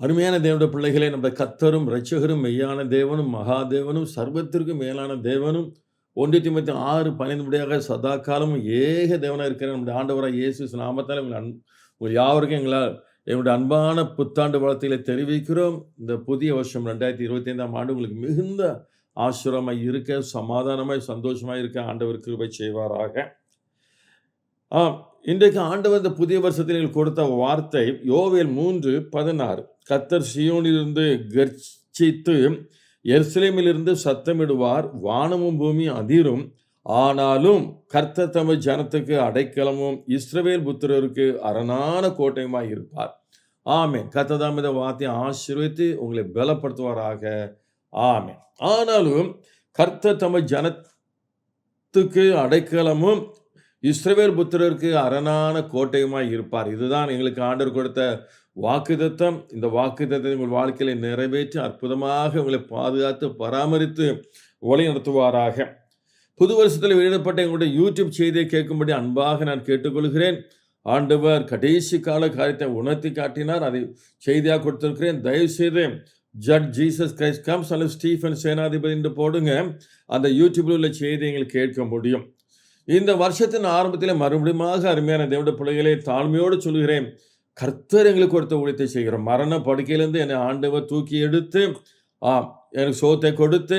அருமையான தேவனுடைய பிள்ளைகளே நம்ம கத்தரும் ரட்சகரும் மெய்யான தேவனும் மகாதேவனும் சர்வத்திற்கும் மேலான தேவனும் ஒன்று திமுத்தி ஆறு பன்னிரண்டுபடியாக சதா காலமும் ஏக தேவனாக இருக்கிற நம்முடைய ஆண்டவராக இயேசு நாமத்தால் உங்கள் அன் உங்கள் யாவருக்கும் எங்களால் எங்களுடைய அன்பான புத்தாண்டு வளர்த்திகளை தெரிவிக்கிறோம். இந்த புதிய வருஷம் ரெண்டாயிரத்தி இருபத்தி ஐந்தாம் ஆண்டு உங்களுக்கு மிகுந்த ஆசுரமாய் இருக்க சமாதானமாய் சந்தோஷமாக இருக்க ஆண்டவர் கிருபை செய்வாராக. ஆம் இன்றைக்கு ஆண்டவர் இந்த புதிய வருஷத்தில் கொடுத்த வார்த்தை யோவேல் மூன்று பதினாறு. கத்தர் சியோனிலிருந்து கர்ச்சித்து எர்சிலேமிலிருந்து சத்தமிடுவார் வானமும் பூமி அதிரும். ஆனாலும் கர்த்தர் தமிழ் ஜனத்துக்கு அடைக்கலமும் இஸ்ரவேல் புத்திரருக்கு அரணான கோட்டையுமாய் இருப்பார். ஆமே கர்த்தர் தாமித இந்த வார்த்தையை ஆசீர்வித்து உங்களை பலப்படுத்துவாராக. ஆமே ஆனாலும் கர்த்தர் தமிழ் ஜனத்துக்கு அடைக்கலமும் இஸ்ரவேல் புத்திரருக்கு அரணான கோட்டையுமாய் இருப்பார். இதுதான் எங்களுக்கு ஆண்டர் கொடுத்த வாக்குதத்தம் இந்த வாக்குதத்தை உங்கள் வாழ்க்கையில நிறைவேற்றி அற்புதமாக உங்களை பாதுகாத்து பராமரித்து வழி நடத்துவாராக. புது வருஷத்தில் வெளியிடப்பட்ட எங்களுடைய யூடியூப் செய்தியை கேட்கும்படி அன்பாக நான் கேட்டுக்கொள்கிறேன். ஆண்டவர் கடைசி கால காரியத்தை உணர்த்தி காட்டினார். அதை செய்தியாக கொடுத்திருக்கிறேன். தயவு செய்து ஜட் ஜீசஸ் கிரைஸ்ட் கம்ஸ் அல்லது ஸ்டீஃபன் சேனாதிபதி என்று போடுங்க. அந்த யூடியூப்பில் உள்ள செய்தியை எங்களுக்கு கேட்க முடியும். இந்த வருஷத்தின் ஆரம்பத்தில் மறுபடியுமாக அருமையான தேவட பிள்ளைகளை தாழ்மையோடு சொல்கிறேன் கர்த்தர் எங்களுக்கு கொடுத்த ஊழியத்தை செய்கிறோம். மரண படுக்கையிலேருந்து என்னை ஆண்டவர் தூக்கி எடுத்து ஆ எனக்கு சோத்தை கொடுத்து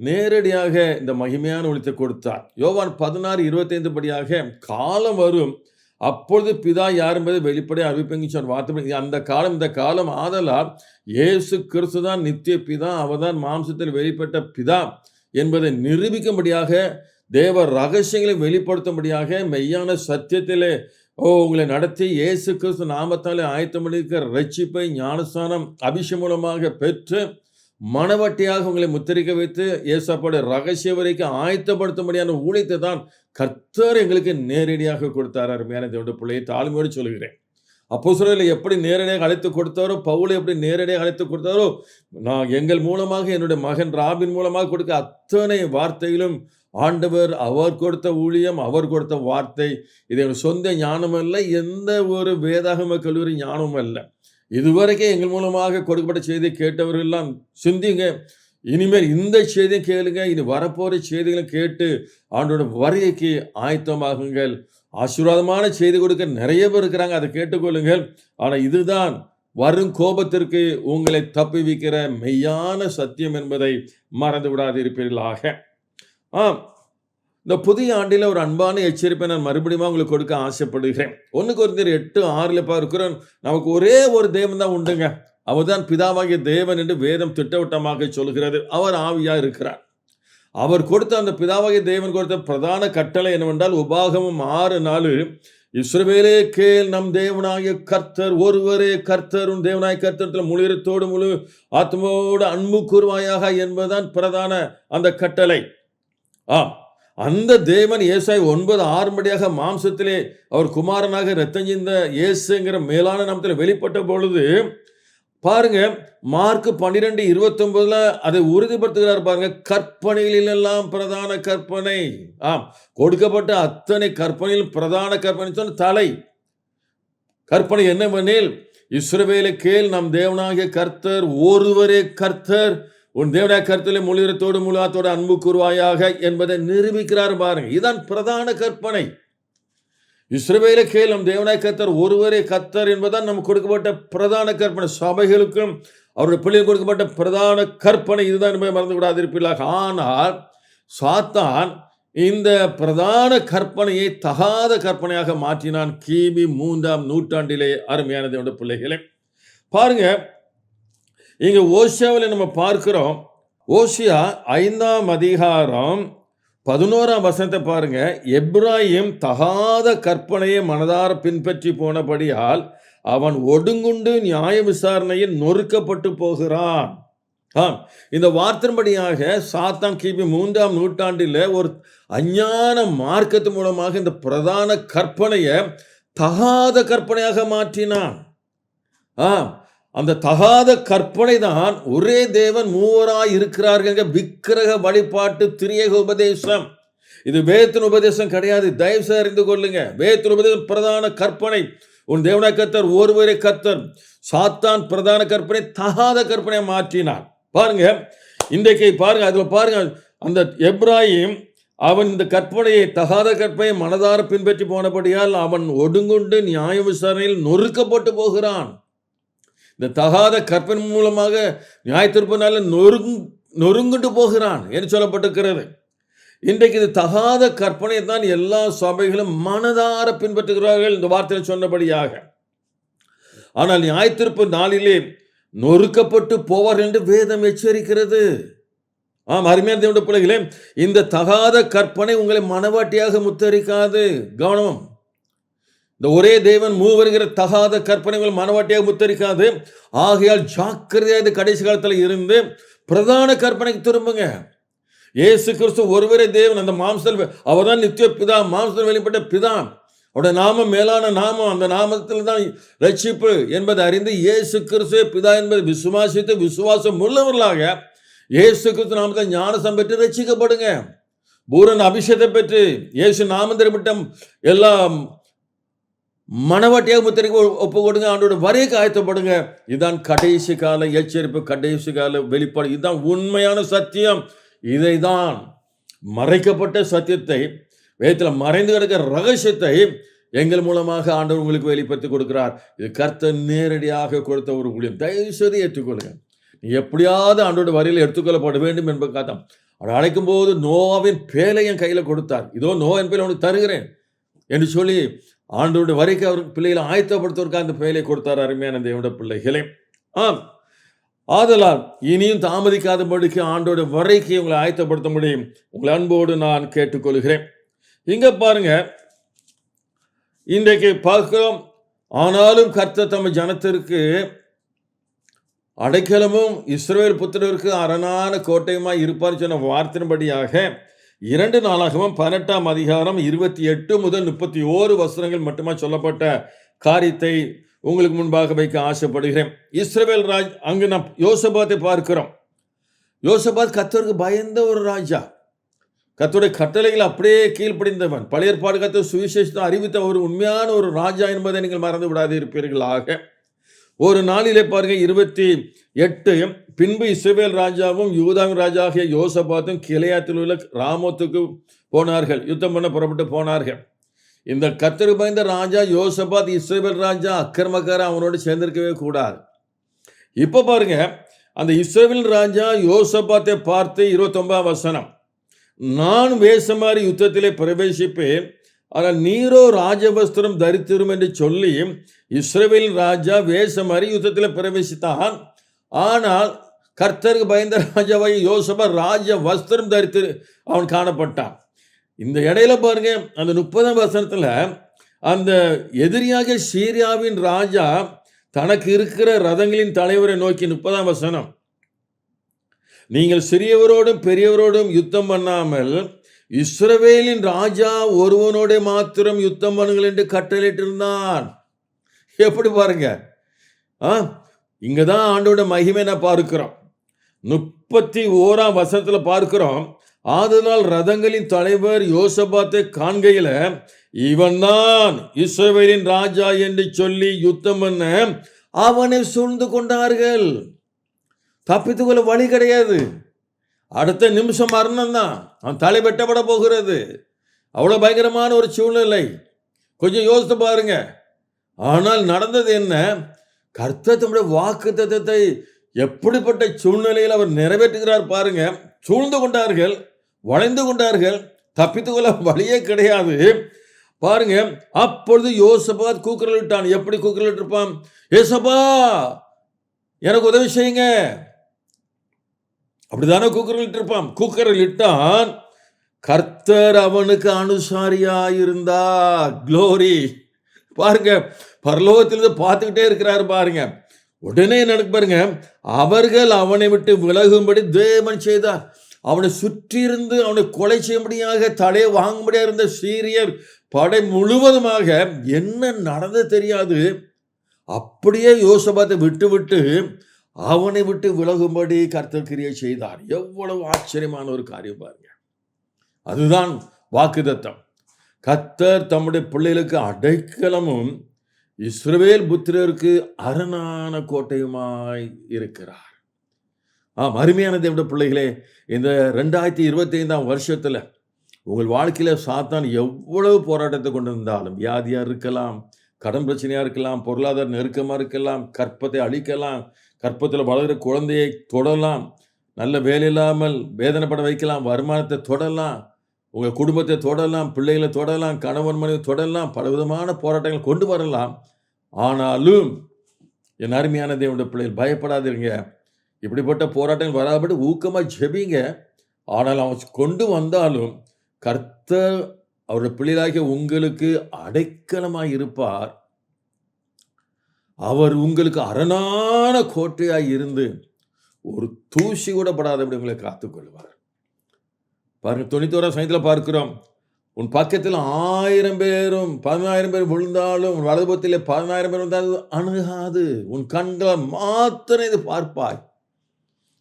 நேரடியாக இந்த மகிமையான ஊழியத்தை கொடுத்தார். யோவான் பதினாறு இருபத்தைந்து படியாக காலம் வரும். அப்பொழுது பிதா யார் என்பதை வெளிப்படையாக அறிவிப்பேங்க சொன்ன வார்த்தை அந்த காலம் இந்த காலம் ஆதலால் இயேசு கிறிஸ்து தான் நித்திய பிதா அவர்தான் மாம்சத்தில் வெளிப்பட்ட பிதா என்பதை நிரூபிக்கும்படியாக தேவ ரகசியங்களை வெளிப்படுத்தும்படியாக மெய்யான சத்தியத்திலே ஓ உங்களை நடத்தி இயேசு கிறிஸ்து நாமத்தாலே ஆயத்தம் பண்ணியிருக்கிற ரட்சிப்பை ஞானஸ்தானம் அபிஷம் மூலமாக பெற்று மனவட்டியாக உங்களை முத்திரிக்க வைத்து இயேசப்போட ரகசிய வரைக்கும் ஆயத்தப்படுத்தும்படியான ஊழியத்தை தான் கர்த்தர் எங்களுக்கு நேரடியாக கொடுத்தார். அருமையான தேவனுடைய பிள்ளையை தாழ்மையோடு சொல்கிறேன் அப்போ சொல்ல எப்படி நேரடியாக அழைத்து கொடுத்தாரோ பவுலை எப்படி நேரடியாக அழைத்து கொடுத்தாரோ நான் எங்கள் மூலமாக என்னுடைய மகன் ராபின் மூலமாக கொடுக்க அத்தனை வார்த்தைகளும் ஆண்டவர் அவர் கொடுத்த ஊழியம் அவர் கொடுத்த வார்த்தை இது எங்கள் சொந்த ஞானம் அல்ல எந்த ஒரு வேதாகம கல்லூரி ஞானமும் அல்ல. இதுவரைக்கும் எங்கள் மூலமாக கொடுக்கப்பட்ட செய்தியை கேட்டவர்கள் எல்லாம் சிந்திங்க. இனிமேல் இந்த செய்தியை கேளுங்க இனி வரப்போகிற செய்திகளை கேட்டு ஆண்டோட வருகைக்கு ஆயத்தமாகுங்கள். ஆசீர்வாதமான செய்தி கொடுக்க நிறைய பேர் இருக்கிறாங்க அதை கேட்டுக்கொள்ளுங்கள். ஆனால் இதுதான் வரும் கோபத்திற்கு உங்களை தப்பி வைக்கிற மெய்யான சத்தியம் என்பதை மறந்து விடாதிருப்பீர்களாக. ஆம் இந்த புதிய ஆண்டில் ஒரு அன்பான எச்சரிப்பை நான் மறுபடியும் உங்களுக்கு கொடுக்க ஆசைப்படுகிறேன். ஒன்று குறைந்தர் எட்டு ஆறில் பார்க்கிறோம் நமக்கு ஒரே ஒரு தேவன் தான் உண்டுங்க. அவர் தான் பிதாவாகிய தேவன் என்று வேதம் திட்டவட்டமாக சொல்கிறது. அவர் ஆவியாக இருக்கிறார். அவர் கொடுத்த அந்த பிதாவாகிய தேவன் கொடுத்த பிரதான கட்டளை என்னவென்றால் உபாகமும் ஆறு நாலு இஸ்ரவேலே கேள் நம் தேவனாகிய கர்த்தர் ஒருவரே கர்த்தர் உன் தேவனாய கர்த்தத்தில் முழுத்தோடு முழு ஆத்மாவோடு அன்பு கூறுவாயாக என்பதுதான் பிரதான அந்த கட்டளை. ஆ அந்த தேவன் ஏசாய் ஒன்பது ஆறுபடியாக மாம்சத்திலே அவர் குமாரனாக ரத்தஞ்சிந்த இயேசுங்கிற மேலான நாமத்தில் வெளிப்பட்ட பொழுது பாருங்க மார்க் பன்னிரெண்டு இருபத்தொன்பதுல அதை உறுதிப்படுத்துகிறார் பாருங்க. கற்பனைகளிலெல்லாம் பிரதான கற்பனை. ஆம். கொடுக்கப்பட்ட அத்தனை கற்பனையில் பிரதான கற்பனை சொன்ன தலை. கற்பனை என்னவெனில் இஸ்ரவேலை கேள் நம் தேவனாகிய கர்த்தர் ஒருவரே கர்த்தர். உன் தேவனாய கருத்திலே முழுகிறத்தோடு முழுவாத்தோடு அன்பு கூறுவாயாக என்பதை நிரூபிக்கிறார் பாருங்க. இதுதான் பிரதான கற்பனை. இஸ்ரவேல கேள் நம் தேவனாய கர்த்தர் ஒருவரே கத்தர் என்பதுதான் நமக்கு கொடுக்கப்பட்ட பிரதான கற்பனை. சபைகளுக்கும் அவருடைய பிள்ளைகள் கொடுக்கப்பட்ட பிரதான கற்பனை. இதுதான் என்பதை மறந்து கூடாது இருப்பீர்களாக ஆனால் சாத்தான் இந்த பிரதான கற்பனையை தகாத கற்பனையாக மாற்றினான். கிபி மூன்றாம் நூற்றாண்டிலே அருமையான தேவனுடைய பிள்ளைகளே. பாருங்க இங்கே ஓசியாவில் நம்ம பார்க்கிறோம். ஓசியா ஐந்தாம் அதிகாரம் பதினோராம் வசனத்தை பாருங்க. எப்ராஹிம் தகாத கற்பனையை மனதார பின்பற்றி போனபடியால் அவன் ஒடுங்குண்டு நியாய விசாரணையில் நொறுக்கப்பட்டு போகிறான். ஆம். இந்த வார்த்தைப்படியாக சாத்தான் கிபி மூன்றாம் நூற்றாண்டில் ஒரு அஞ்ஞான மார்க்கத்து மூலமாக இந்த பிரதான கற்பனையை தகாத கற்பனையாக மாற்றினான். ஆம். அந்த தகாத கற்பனை தான் ஒரே தேவன் மூவராய் இருக்கிறார்கள் விக்கிரக வழிபாட்டு திரியக உபதேசம். இது வேத்தின் உபதேசம் கிடையாது. தயவு செய்து அறிந்து கொள்ளுங்க. வேத்தின் உபதேசம் பிரதான கற்பனை. உன் தேவன கத்தர் ஒருவரே கத்தர் சாத்தான் பிரதான கற்பனை தகாத கற்பனை மாற்றினான் பாருங்க இன்றைக்கு பாருங்க அதுல பாருங்க அந்த எப்ராஹிம் அவன் இந்த கற்பனையை தகாத கற்பனையை மனதார பின்பற்றி போனபடியால் அவன் ஒடுங்குண்டு நியாய விசாரணையில் நொறுக்கப்பட்டு போகிறான். இந்த தகாத கற்பனை மூலமாக நியாயத்திற்பனால நொறுங் நொறுங்குண்டு போகிறான் என்று சொல்லப்பட்டிருக்கிறது. இன்றைக்கு இது தகாத கற்பனை தான் எல்லா சபைகளும் மனதார பின்பற்றுகிறார்கள் இந்த வார்த்தையில் சொன்னபடியாக. ஆனால் நியாயத்திருப்பு நாளிலே நொறுக்கப்பட்டு போவார் என்று வேதம் எச்சரிக்கிறது. ஆம் அருமையான தேவனுடைய பிள்ளைகளே இந்த தகாத கற்பனை உங்களை மனவாட்டியாக முத்தரிக்காது. கவனம் இந்த ஒரே தேவன் மூவருங்கிற தகாத கற்பனைகள் மனவாட்டியாக முத்தரிக்காது. ஆகையால் ஜாக்கிரதையாக இந்த கடைசி காலத்தில் இருந்து பிரதான கற்பனைக்கு திரும்புங்க. ஏசு கிறிஸ்து ஒருவரே தேவன் அந்த மாம்சல் அவர் தான் நித்திய பிதா மாம்சல் வெளிப்பட்ட பிதா. அவருடைய நாமம் மேலான நாமம் அந்த நாமத்தில் தான் ரட்சிப்பு என்பதை அறிந்து இயேசு கிறிஸ்துவே பிதா என்பதை விசுவாசித்து விசுவாசம் உள்ளவர்களாக இயேசு கிறிஸ்து நாமத்தை ஞானசம் பெற்று ரட்சிக்கப்படுங்க பூரன் அபிஷேகத்தை பெற்று இயேசு நாமந்திரமிட்டம் எல்லாம் மனவாட்டியாக முத்திரைக்கு ஒப்பு கொடுங்க ஆண்டோட வரைக்கு ஆயத்தப்படுங்க இதுதான் கடைசி கால எச்சரிப்பு கடைசி கால வெளிப்பாடு. இதுதான் உண்மையான சத்தியம். இதை தான் மறைக்கப்பட்ட சத்தியத்தை வேதத்தில் மறைந்து கிடக்கிற ரகசியத்தை எங்கள் மூலமாக ஆண்டவர் உங்களுக்கு வெளிப்படுத்தி கொடுக்கிறார். இது கர்த்தர் நேரடியாக கொடுத்த ஒரு ஊழியம். தயவு செய்து ஏற்றுக்கொள்ளுங்க. நீ எப்படியாவது ஆண்டோட வரியில் எடுத்துக்கொள்ளப்பட வேண்டும் என்பதற்காக அவர் அழைக்கும் போது நோவின் பேலை என் கையில் கொடுத்தார். இதோ நோவின் பேலை உனக்கு தருகிறேன் என்று சொல்லி ஆண்டோட வரைக்கு அவருக்கு பிள்ளைகளை ஆயத்தப்படுத்துவதற்காக அந்த பேலை கொடுத்தார் அருமையான தேவட பிள்ளைகளே. ஆம். ஆதலால் இனியும் தாமதிக்காதபடிக்கு ஆண்டோட வரைக்கு உங்களை ஆயத்தப்படுத்த முடியும் உங்களை அன்போடு நான் கேட்டுக்கொள்கிறேன். இங்கே பாருங்க. இன்றைக்கு பார்க்கிறோம். ஆனாலும் கர்த்த தம் ஜனத்திற்கு அடைக்கலமும் இஸ்ரேல் புத்திரருக்கு அரணான கோட்டையுமாய் இருப்பார் சொன்ன வார்த்தையின்படியாக இரண்டு நாளாகவும் பதினெட்டாம் அதிகாரம் இருபத்தி எட்டு முதல் முப்பத்தி ஓரு வசனங்கள் மட்டுமா சொல்லப்பட்ட காரியத்தை உங்களுக்கு முன்பாக வைக்க ஆசைப்படுகிறேன். இஸ்ரேல் ராஜ் அங்கு நாம் யோசபாத்தை பார்க்கிறோம். யோசபாத் கத்தருக்கு பயந்த ஒரு ராஜா. கத்தோடைய கட்டளைகள் அப்படியே கீழ்ப்படிந்தவன். பழைய ஏற்பாடு கத்த சுவிசேஷத்தை அறிவித்த ஒரு உண்மையான ஒரு ராஜா என்பதை நீங்கள் மறந்து விடாது இருப்பீர்களாக. ஒரு நாளிலே பாருங்கள் இருபத்தி எட்டு பின்பு இஸ்ரேல் ராஜாவும் யூதாவின் ராஜாகிய யோசபாத்தும் கிளையாத்தில் உள்ள ராமத்துக்கு போனார்கள். யுத்தம் பண்ண புறப்பட்டு போனார்கள். இந்த கத்தரு பயந்த ராஜா யோசபாத் இஸ்ரேல் ராஜா அக்கிரமக்கார அவனோடு சேர்ந்திருக்கவே கூடாது. இப்போ பாருங்க அந்த இஸ்ரேல் ராஜா யோசபாத்தை பார்த்து இருபத்தொன்பதாம் வசனம் நான் வேஷமாறி யுத்தத்திலே பிரவேசிப்பேன். ஆனால் நீரோ ராஜவஸ்திரம் தரித்திரும் என்று சொல்லி இஸ்ரவேல் ராஜா வேஷமாறி யுத்தத்தில் பிரவேசித்தான். ஆனால் கர்த்தருக்கு பயந்த ராஜாவை யோசபர் ராஜ வஸ்திரம் தரித்து அவன் காணப்பட்டான். இந்த இடையில பாருங்க அந்த முப்பதாம் வசனத்தில் அந்த எதிரியாக சீரியாவின் ராஜா தனக்கு இருக்கிற ரதங்களின் தலைவரை நோக்கி முப்பதாம் வசனம் நீங்கள் சிறியவரோடும் பெரியவரோடும் யுத்தம் பண்ணாமல் இஸ்ரவேலின் ராஜா ஒருவனோட மாத்திரம் யுத்தம் பண்ணுங்கள் என்று கட்டளையிட்டிருந்தான். எப்படி பாருங்க ஆ? இங்கே தான் ஆண்டோட மகிமை நான் பார்க்கிறோம். முப்பத்தி ஓராம் வசனத்தில் பார்க்கிறோம். ஆதலால் ரதங்களின் தலைவர் யோசபாத்தை காண்கையில் இவன் தான் இஸ்ரவேலின் ராஜா என்று சொல்லி யுத்தம் பண்ண அவனை சூழ்ந்து கொண்டார்கள். தப்பித்துக்கொள்ள வழி கிடையாது. அடுத்த நிமிஷம் மரணம் தான் அவன் தலை வெட்டப்பட போகிறது. அவ்வளோ பயங்கரமான ஒரு சூழ்நிலை. கொஞ்சம் யோசித்து பாருங்க. ஆனால் நடந்தது என்ன? கர்த்தர் தம்முடைய வாக்கு தத்தத்தை எப்படிப்பட்ட சூழ்நிலையில் அவர் நிறைவேற்றுகிறார் பாருங்க. சூழ்ந்து கொண்டார்கள் வளைந்து கொண்டார்கள் தப்பித்து கொள்ள வழியே கிடையாது. பாருங்க அப்பொழுது யோசபாத் கூக்குரல் விட்டான் எப்படி கூக்குரல் இருப்பான் ஏசபா எனக்கு உதவி செய்யுங்க. அப்படிதானே கூக்குரல் இருப்பான் கூக்குரல் இட்டான். கர்த்தர் அவனுக்கு அனுசாரியாயிருந்தா க்ளோரி பாருங்க பரலோகத்திலிருந்து பார்த்துக்கிட்டே இருக்கிறாரு பாருங்க. உடனே நடக்கு பாருங்க அவர்கள் அவனை விட்டு விலகும்படி தேவன் செய்தார். அவனை சுற்றியிருந்து அவனை கொலை செய்யும்படியாக தலையை வாங்கும்படியாக இருந்த சீரியர் படை முழுவதுமாக என்ன நடந்தது தெரியாது. அப்படியே யோசபாத்தை விட்டு விட்டு அவனை விட்டு விலகும்படி கர்த்தர் கிரியை செய்தார். எவ்வளவு ஆச்சரியமான ஒரு காரியம் பாருங்க. அதுதான் வாக்குதத்தம் கத்தர் தம்முடைய பிள்ளைகளுக்கு அடைக்கலமும் இஸ்ரவேல் புத்திரருக்கு அரணான கோட்டையுமாய் இருக்கிறார். ஆம் அருமையான தேவனுடைய பிள்ளைகளே இந்த ரெண்டாயிரத்தி இருபத்தி ஐந்தாம் வருஷத்தில் உங்கள் வாழ்க்கையில் சாத்தான் எவ்வளவு போராட்டத்தை கொண்டிருந்தாலும் வியாதியாக இருக்கலாம் கடன் பிரச்சனையாக இருக்கலாம் பொருளாதார நெருக்கமாக இருக்கலாம் கற்பத்தை அழிக்கலாம் கற்பத்தில் வளர்கிற குழந்தையை தொடலாம் நல்ல வேலை இல்லாமல் வேதனைப்பட வைக்கலாம் வருமானத்தை தொடலாம் உங்கள் குடும்பத்தை தொடரலாம் பிள்ளைகளை தொடலாம் கணவன் மனைவி தொடரலாம் பலவிதமான போராட்டங்கள் கொண்டு வரலாம். ஆனாலும் என் அருமையான தேவனுடைய பிள்ளைகள் பயப்படாதீங்க. இப்படிப்பட்ட போராட்டங்கள் வராபடி ஊக்கமாக ஜெபிங்க. ஆனால் அவன் கொண்டு வந்தாலும் கர்த்தர் அவருடைய பிள்ளைகளாகிய உங்களுக்கு அடைக்கலமாக இருப்பார். அவர் உங்களுக்கு அரணான கோட்டையாக இருந்து ஒரு தூசி கூட படாதபடி உங்களை காத்துக்கொள்வார். பாருங்க தொண்ணூத்தோராம் சமயத்தில் பார்க்கிறோம். உன் பக்கத்தில் ஆயிரம் பேரும் பதினாயிரம் பேர் விழுந்தாலும் உன் வலதுபுறத்தில் பதினாயிரம் பேர் வந்தாலும் அணுகாது. உன் கண்களை மாத்திரம் இது பார்ப்பாய்.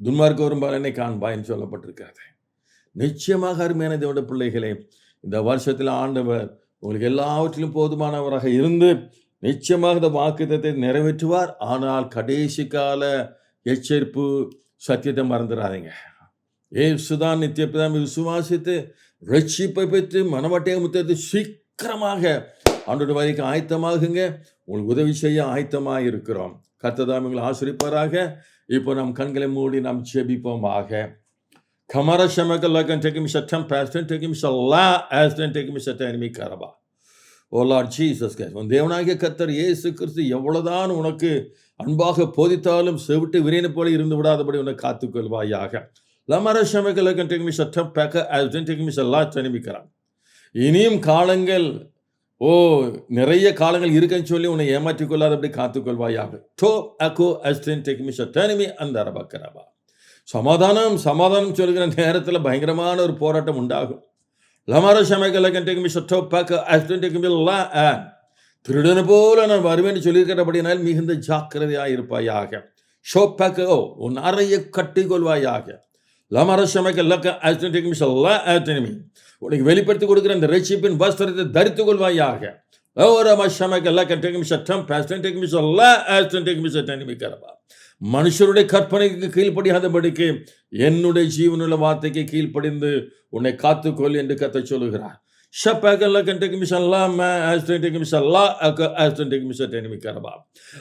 துன்மார்க்க வரும்பால் என்னை காண்பாய்ன்னு சொல்லப்பட்டிருக்கிறது. நிச்சயமாக அருமையான தேவட பிள்ளைகளே இந்த வருஷத்தில் ஆண்டவர் உங்களுக்கு எல்லாவற்றிலும் போதுமானவராக இருந்து நிச்சயமாக இந்த வாக்குத்தத்தை நிறைவேற்றுவார். ஆனால் கடைசி கால எச்சரிப்பு சத்தியத்தை மறந்துடாதீங்க. ஏசுதான் நித்திய பிதாமி விசுவாசித்து ரட்சிப்பை பெற்று மனமட்டைய முத்தத்தை சீக்கிரமாக ஆண்டோட வரைக்கு ஆயத்தமாகுங்க. உங்களுக்கு உதவி செய்ய ஆயத்தமாக இருக்கிறோம் கர்த்ததாம் எங்களை ஆசிரிப்பாராக இப்போ நம் கண்களை மூடி நாம் செபிப்போமாக கமர ஷமக லகன் டெக்கிம் சட்டம் பேஸ்டன் டெக்கிம் ஷல்லா ஆஸ்டன் டெக்கிம் சட்ட எனிமி கரபா. ஓ லார்ட் ஜீசஸ் கிரைஸ்ட் உன் தேவனாகிய கத்தர் ஏசு கிறிஸ்து எவ்வளவுதான் உனக்கு அன்பாக போதித்தாலும் செவிட்டு விரைனை போல இருந்து விடாதபடி உன்னை காத்துக்கொள்வாயாக. லமர ஷமக லகன் டெக்கிம் சட்டம் பேக்க ஆஸ்டன் டெக்கிம் இனியும் காலங்கள் ஓ நிறைய காலங்கள் இருக்குன்னு சொல்லி உன்னை ஏமாற்றிக் அப்படி காத்துக்கொள்வாயாக டோ அகோ அஸ்டின் டெக்மிஷ டனிமி அந்த அரபக்கரபா சமாதானம் சமாதானம் சொல்கிற நேரத்தில் பயங்கரமான ஒரு போராட்டம் உண்டாகும் லமர சமைக்கலகன் டெக்மி சட்டோ பக்க அஸ்டின் டெக்மி திருடனை போல நான் வருவேன் சொல்லியிருக்கிறபடினால் மிகுந்த ஜாக்கிரதையாக இருப்பாயாக ஷோ ஓ உன் அறையை கட்டிக்கொள்வாயாக லமரசமக்கு லக்க அஸ்டின் டெக்மி சொல்லா உனக்கு வெளிப்படுத்தி கொடுக்குற அந்த ரட்சிப்பின் வஸ்திரத்தை தரித்து கொள்வாயாக. மனுஷருடைய கற்பனைக்கு கீழ்ப்படியாதபடிக்கு என்னுடைய ஜீவனுள்ள வார்த்தைக்கு கீழ்ப்படிந்து உன்னை காத்துக்கொள் என்று கத்த சொல்லுகிறார். ஷப்பாக்கெல்லாம் கண்டக்குமிஷல்லாம் ஆஸ்டன்டிக்குமிஷல்லாம் ஆஸ்டன்டிக்குமிஷன்மிக்கிறபாம்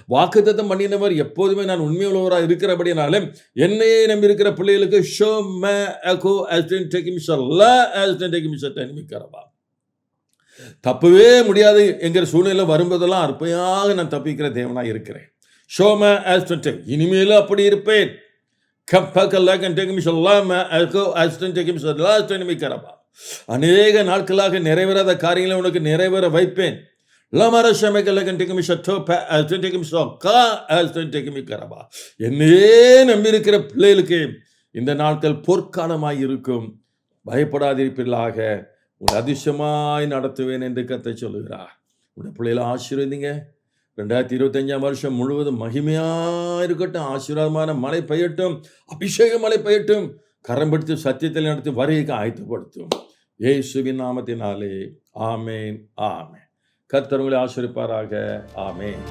வாக்குத்தத்தம் பண்ணினவர் எப்போதுமே நான் உண்மையுள்ளவராக இருக்கிறபடினாலே என்னையே நம்பி இருக்கிற பிள்ளைகளுக்கு ஷோ மே அகோ ஆஸ்டன்டிக்குமிஷல்லாம் ஆஸ்டன்டிக்குமிஷன்மிக்கிறபாம் தப்பவே முடியாது என்கிற சூழ்நிலை வரும்போதெல்லாம் அற்பையாக நான் தப்பிக்கிற தேவனாக இருக்கிறேன். ஷோ மே ஷோம ஆஸ்டன்டெக் இனிமேலும் அப்படி இருப்பேன். கப்ப கல்லா கண்டெகுமிஷல்லாம் அகோ ஆஸ்டன்டெகுமிஷல்லாம் ஆஸ்டன்மிக்கிறபா அநேக நாட்களாக நிறைவேறாத காரியங்களை உனக்கு நிறைவேற வைப்பேன். என்னையே நம்பியிருக்கிற பிள்ளைகளுக்கு இந்த நாட்கள் பொற்காலமாய் இருக்கும். பயப்படாதிருப்பீர்களாக. உன் அதிசயமாய் நடத்துவேன் என்று கத்தை சொல்லுகிறார். உடைய பிள்ளைகளை ஆசீர்வதிங்க. ரெண்டாயிரத்தி இருபத்தஞ்சாம் வருஷம் முழுவதும் மகிமையாக இருக்கட்டும். ஆசீர்வாதமான மழை பெய்யட்டும். அபிஷேக மழை பெய்யட்டும். கரம் பிடித்து சத்தியத்தில் நடத்தி வருகைக்கு ஆயத்தப்படுத்தும். இயேசுவின் நாமத்தினாலே ஆமேன் ஆமேன். கர்த்தர் உங்களை ஆசிரிப்பாராக ஆமேன்.